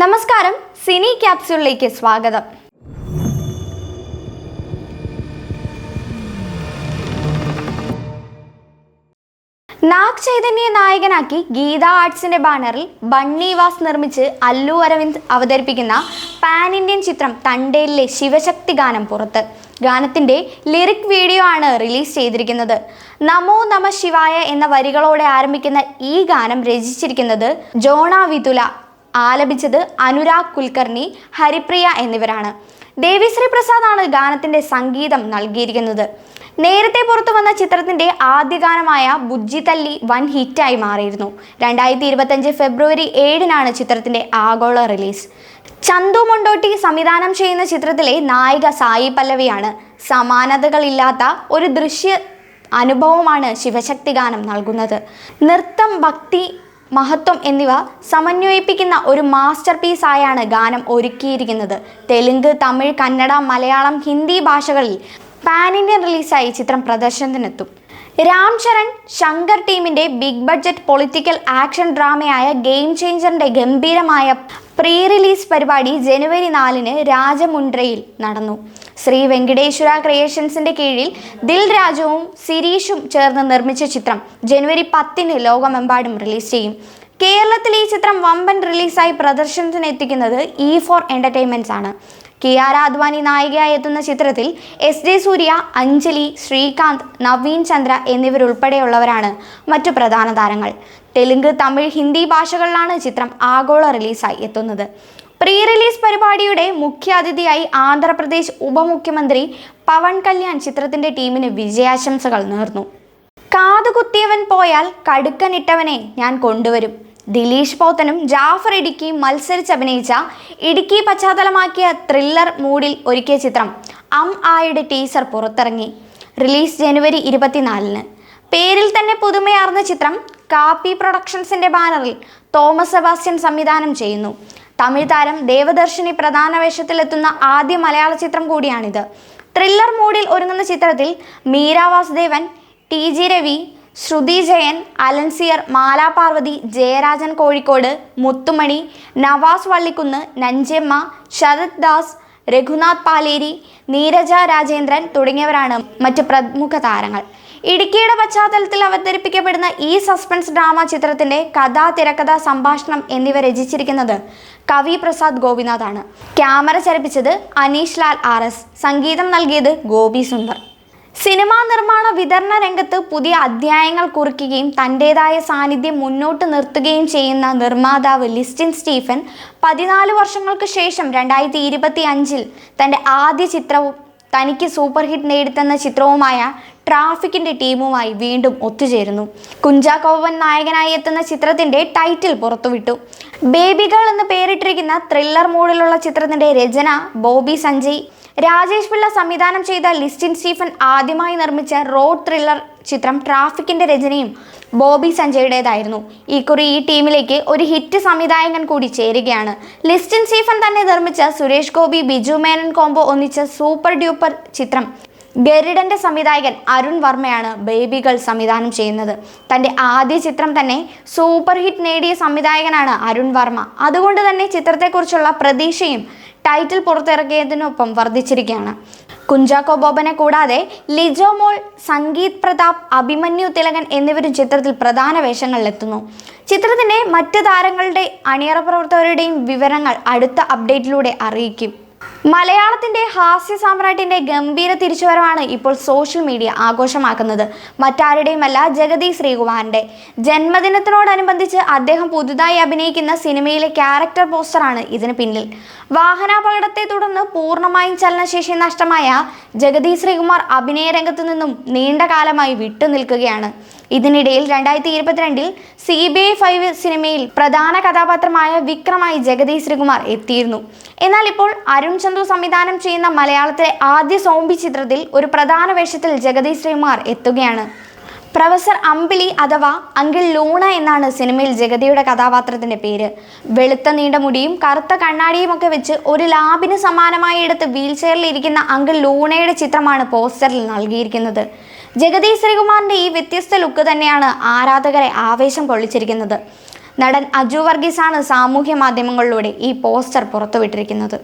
നമസ്കാരം സിനി ക്യാപ്സ്യൂളിലേക്ക് സ്വാഗതം. നാഗ് ചൈതന്യെ നായകനാക്കി ഗീത ആർട്സിന്റെ ബാനറിൽ ബണ്ണിവാസ് നിർമ്മിച്ച് അല്ലു അരവിന്ദ് അവതരിപ്പിക്കുന്ന പാൻ ഇന്ത്യൻ ചിത്രം തണ്ടേലിലെ ശിവശക്തി ഗാനം പുറത്ത്. ഗാനത്തിന്റെ ലിറിക് വീഡിയോ ആണ് റിലീസ് ചെയ്തിരിക്കുന്നത്. നമോ നമ ശിവായ എന്ന വരികളോടെ ആരംഭിക്കുന്ന ഈ ഗാനം രചിച്ചിരിക്കുന്നത് ജോണ വിതുല ആലപിച്ചത് അനുരാഗ് കുൽക്കർണി ഹരിപ്രിയ എന്നിവരാണ്. ദേവിശ്രീ പ്രസാദാണ് ഗാനത്തിന്റെ സംഗീതം നൽകിയിരിക്കുന്നത്. നേരത്തെ പുറത്തു വന്ന ചിത്രത്തിന്റെ ആദ്യ ഗാനമായ ബുജ്ജി തല്ലി വൻ ഹിറ്റായി മാറിയിരുന്നു. രണ്ടായിരത്തി ഇരുപത്തഞ്ച് ഫെബ്രുവരി ഏഴിനാണ് ചിത്രത്തിന്റെ ആഗോള റിലീസ്. ചന്തു മൊണ്ടോട്ടി സംവിധാനം ചെയ്യുന്ന ചിത്രത്തിലെ നായിക സായി പല്ലവിയാണ്. സമാനതകളില്ലാത്ത ഒരു ദൃശ്യ അനുഭവമാണ് ശിവശക്തി ഗാനം നൽകുന്നത്. നൃത്തം ഭക്തി മഹത്വം എന്നിവ സമന്വയിപ്പിക്കുന്ന ഒരു മാസ്റ്റർ പീസായാണ് ഗാനം ഒരുക്കിയിരിക്കുന്നത്. തെലുങ്ക് തമിഴ് കന്നഡ മലയാളം ഹിന്ദി ഭാഷകളിൽ പാൻ ഇന്ത്യൻ റിലീസായി ചിത്രം പ്രദർശനത്തിനെത്തും. രാം ചരൺ ശങ്കർ ടീമിന്റെ ബിഗ് ബഡ്ജറ്റ് പൊളിറ്റിക്കൽ ആക്ഷൻ ഡ്രാമയായ ഗെയിം ചേഞ്ചറിന്റെ ഗംഭീരമായ പ്രീ റിലീസ് പരിപാടി ജനുവരി നാലിന് രാജമുണ്ട്രയിൽ നടന്നു. ശ്രീ വെങ്കടേശ്വര ക്രിയേഷൻസിന്റെ കീഴിൽ ദിൽ രാജുവും സിരീഷും ചേർന്ന് നിർമ്മിച്ച ചിത്രം ജനുവരി പത്തിന് ലോകമെമ്പാടും റിലീസ് ചെയ്യും. കേരളത്തിൽ ഈ ചിത്രം വമ്പൻ റിലീസായി പ്രദർശനത്തിനെത്തിക്കുന്നത് ഇ ഫോർ എന്റർടൈൻമെന്റ്സ് ആണ്. കിയാര അദ്വാനി നായികയായി എത്തുന്ന ചിത്രത്തിൽ എസ് ജെ സൂര്യ അഞ്ജലി ശ്രീകാന്ത് നവീൻ ചന്ദ്ര എന്നിവരുൾപ്പെടെയുള്ളവരാണ് മറ്റു പ്രധാന താരങ്ങൾ. തെലുങ്ക് തമിഴ് ഹിന്ദി ഭാഷകളിലാണ് ചിത്രം ആഗോള റിലീസായി എത്തുന്നത്. പ്രീ റിലീസ് പരിപാടിയുടെ മുഖ്യ അതിഥിയായി ആന്ധ്രാപ്രദേശ് ഉപമുഖ്യമന്ത്രി പവൻ കല്യാൺ ചിത്രത്തിന്റെ ടീമിന് വിജയാശംസകൾ നേർന്നു. കാതുകുത്തിയവൻ പോയാൽ കടുക്കനിട്ടവനെ ഞാൻ കൊണ്ടുവരും. ദിലീഷ് പോത്തനും ജാഫർ ഇടുക്കിയും മത്സരിച്ചഭിനയിച്ച ഇടുക്കി പശ്ചാത്തലമാക്കിയ ത്രില്ലർ മൂഡിൽ ഒരുക്കിയ ചിത്രം അം ആയുടെ ടീസർ പുറത്തിറങ്ങി. റിലീസ് ജനുവരി ഇരുപത്തിനാലിന്. പേരിൽ തന്നെ പുതുമയാർന്ന ചിത്രം കാപ്പി പ്രൊഡക്ഷൻസിന്റെ ബാനറിൽ തോമസ് സെബാസ്റ്റ്യൻ സംവിധാനം ചെയ്യുന്നു. തമിഴ് താരം ദേവദർശിനി പ്രധാന വേഷത്തിലെത്തുന്ന ആദ്യ മലയാള ചിത്രം കൂടിയാണിത്. ത്രില്ലർ മൂഡിൽ ഒരുങ്ങുന്ന ചിത്രത്തിൽ മീര വാസുദേവൻ ടി ജി രവി ശ്രുതി ജയൻ അലൻസിയർ മാലാപാർവതി ജയരാജൻ കോഴിക്കോട് മുത്തുമണി നവാസ് വള്ളിക്കുന്ന് നഞ്ചമ്മ ശരത് ദാസ് രഘുനാഥ് പാലേരി നീരജ രാജേന്ദ്രൻ തുടങ്ങിയവരാണ് മറ്റ് പ്രമുഖ താരങ്ങൾ. ഇടുക്കിയുടെ പശ്ചാത്തലത്തിൽ അവതരിപ്പിക്കപ്പെടുന്ന ഈ സസ്പെൻസ് ഡ്രാമ ചിത്രത്തിന്റെ കഥ തിരക്കഥ സംഭാഷണം എന്നിവ രചിച്ചിരിക്കുന്നത് കവി പ്രസാദ് ഗോപിനാഥാണ്. ക്യാമറ ചലിപ്പിച്ചത് അനീഷ് ലാൽ ആർ എസ് സംഗീതം നൽകിയത് ഗോപി സുന്ദർ. സിനിമാ നിർമ്മാണ വിതരണ രംഗത്ത് പുതിയ അധ്യായങ്ങൾ കുറിക്കുകയും തന്റെതായ സാന്നിധ്യം മുന്നോട്ട് നിർത്തുകയും ചെയ്യുന്ന നിർമ്മാതാവ് ലിസ്റ്റിൻ സ്റ്റീഫൻ പതിനാല് വർഷങ്ങൾക്ക് ശേഷം രണ്ടായിരത്തി ഇരുപത്തി അഞ്ചിൽ തന്റെ ആദ്യ ചിത്രവും തനിക്ക് സൂപ്പർ ഹിറ്റ് നേടിത്തന്ന ചിത്രവുമായ ട്രാഫിക്കിന്റെ ടീമുമായി വീണ്ടും ഒത്തുചേരുന്നു. കുഞ്ചാക്കോവൻ നായകനായി എത്തുന്ന ചിത്രത്തിന്റെ ടൈറ്റിൽ പുറത്തുവിട്ടു. ബേബികൾ എന്ന് പേരിട്ടിരിക്കുന്ന ത്രില്ലർ മൂഡിലുള്ള ചിത്രത്തിന്റെ രചന ബോബി സഞ്ജയ് രാജേഷ് പിള്ള സംവിധാനം ചെയ്ത ലിസ്റ്റിൻ സ്റ്റീഫൻ ആദ്യമായി നിർമ്മിച്ച റോഡ് ത്രില്ലർ ചിത്രം ട്രാഫിക്കിന്റെ രചനയും ബോബി സഞ്ജയുടേതായിരുന്നു. ഇക്കുറി ഈ ടീമിലേക്ക് ഒരു ഹിറ്റ് സംവിധായകൻ കൂടി ചേരുകയാണ്. ലിസ്റ്റിൻ സ്റ്റീഫൻ തന്നെ നിർമ്മിച്ച സുരേഷ് ഗോപി ബിജു മേനൻ കോംബോ ഒന്നിച്ച സൂപ്പർ ഡ്യൂപ്പർ ചിത്രം. ഗരുഡന്റെ സംവിധായകൻ അരുൺ വർമ്മയാണ് ബേബികൾ സംവിധാനം ചെയ്യുന്നത്. തന്റെ ആദ്യ ചിത്രം തന്നെ സൂപ്പർ ഹിറ്റ് നേടിയ സംവിധായകനാണ് അരുൺ വർമ്മ. അതുകൊണ്ട് തന്നെ ചിത്രത്തെക്കുറിച്ചുള്ള പ്രതീക്ഷയും ടൈറ്റിൽ പുറത്തിറക്കിയതിനൊപ്പം വർദ്ധിച്ചിരിക്കുകയാണ്. കുഞ്ചാക്കോ ബോബനെ കൂടാതെ ലിജോ മോൾ സംഗീത് പ്രതാപ് അഭിമന്യു തിലകൻ എന്നിവരും ചിത്രത്തിൽ പ്രധാന വേഷങ്ങളിലെത്തുന്നു. ചിത്രത്തിന്റെ മറ്റ് താരങ്ങളുടെ അണിയറ പ്രവർത്തകരുടെയും വിവരങ്ങൾ അടുത്ത അപ്ഡേറ്റിലൂടെ അറിയിക്കും. മലയാളത്തിന്റെ ഹാസ്യ സാമ്രാട്ടിന്റെ ഗംഭീര തിരിച്ചുവരവാണ് ഇപ്പോൾ സോഷ്യൽ മീഡിയ ആഘോഷമാക്കുന്നത്. മറ്റാരുടെയുമല്ല ജഗതി ശ്രീകുമാറിന്റെ. ജന്മദിനത്തിനോടനുബന്ധിച്ച് അദ്ദേഹം പുതുതായി അഭിനയിക്കുന്ന സിനിമയിലെ ക്യാരക്ടർ പോസ്റ്ററാണ് ഇതിന് പിന്നിൽ. വാഹനാപകടത്തെ തുടർന്ന് പൂർണമായും ചലനശേഷി നഷ്ടമായ ജഗതി ശ്രീകുമാർ അഭിനയ രംഗത്തു നിന്നും നീണ്ട കാലമായി വിട്ടുനിൽക്കുകയാണ്. ഇതിനിടയിൽ രണ്ടായിരത്തി ഇരുപത്തിരണ്ടിൽ സി ബി ഐ ഫൈവ് സിനിമയിൽ പ്രധാന കഥാപാത്രമായ വിക്രമായി ജഗതി ശ്രീകുമാർ എത്തിയിരുന്നു. എന്നാൽ ഇപ്പോൾ അരുൺ ചന്തു സംവിധാനം ചെയ്യുന്ന മലയാളത്തിലെ ആദ്യ സോംബി ചിത്രത്തിൽ ഒരു പ്രധാന വേഷത്തിൽ ജഗതി ശ്രീകുമാർ എത്തുകയാണ്. പ്രൊഫസർ അമ്പിളി അഥവാ അങ്കിൾ ലൂണ എന്നാണ് സിനിമയിൽ ജഗതിയുടെ കഥാപാത്രത്തിന്റെ പേര്. വെളുത്ത നീണ്ട മുടിയും കറുത്ത കണ്ണാടിയും ഒക്കെ വെച്ച് ഒരു ലാബിന് സമാനമായി എടുത്ത് വീൽചെയറിൽ ഇരിക്കുന്ന അങ്കിൾ ലൂണയുടെ ചിത്രമാണ് പോസ്റ്ററിൽ നൽകിയിരിക്കുന്നത്. ജഗതി ശ്രീകുമാറിന്റെ ഈ വ്യത്യസ്ത ലുക്ക് തന്നെയാണ് ആരാധകരെ ആവേശം കൊള്ളിച്ചിരിക്കുന്നത്. നടൻ അജു വർഗീസാണ് സാമൂഹ്യ മാധ്യമങ്ങളിലൂടെ ഈ പോസ്റ്റർ പുറത്തുവിട്ടിരിക്കുന്നത്.